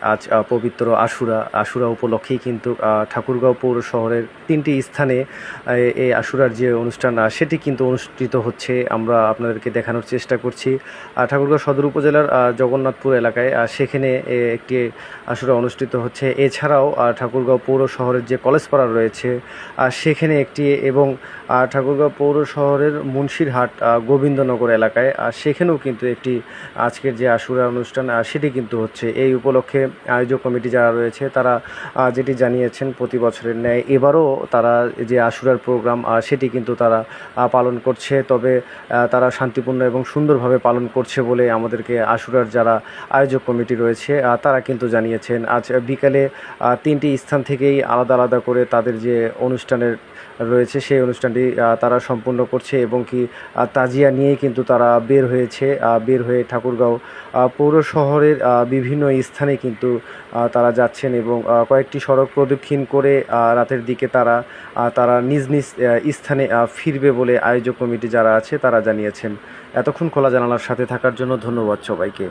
আজ পবিত্র আশুরা আশুরা উপলক্ষেই কিন্তু ঠাকুরগাঁও পৌর শহরের তিনটি স্থানে এই আশুরার যে অনুষ্ঠান সেটি কিন্তু অনুষ্ঠিত হচ্ছে। আমরা আপনাদেরকে দেখানোর চেষ্টা করছি। ঠাকুরগাঁও সদর উপজেলার জগন্নাথপুর এলাকায় সেখানে একটি আশুরা অনুষ্ঠিত হচ্ছে। এছাড়াও ঠাকুরগাঁও পৌর শহরের যে কলেজ পাড়া রয়েছে সেখানে একটি এবং ঠাকুরগাঁও পৌর শহরের মুন্সিরহাট গোবিন্দনগর এলাকায় সেখানেও কিন্তু একটি আজকের যে আশুরা অনুষ্ঠান সেটি কিন্তু হচ্ছে। এই উপলক্ষে আয়োজক কমিটি যারা রয়েছে, তারা যেটি জানিয়েছেন প্রতি বছরের ন্যায়, এবারও তারা যে আশুরার প্রোগ্রাম সেটি কিন্তু তারা পালন করছে। তবে তারা শান্তিপূর্ণ এবং সুন্দরভাবে পালন করছে বলে আমাদেরকে আশুরার যারা আয়োজক কমিটি রয়েছে তারা কিন্তু জানিয়েছেন। আজ বিকালে তিনটি স্থান থেকেই আলাদা আলাদা করে তাদের যে অনুষ্ঠানের রয়েছে, সেই অনুষ্ঠানটি তারা সম্পূর্ণ করছে এবং কি তাজিয়া নিয়েই কিন্তু তারা বের হয়েছে। বের হয়ে ঠাকুরগাঁও পৌর শহরের বিভিন্ন স্থানে কিন্তু আহ, তারা যাচ্ছেন এবং কয়েকটি সড়ক প্রদক্ষিণ করে রাতের দিকে তারা তারা নিজ নিজ স্থানে ফিরবে বলে আয়োজক কমিটি যারা আছে তারা জানিয়েছেন। এতক্ষণ খোলা জানালার সাথে থাকার জন্য ধন্যবাদ সবাইকে।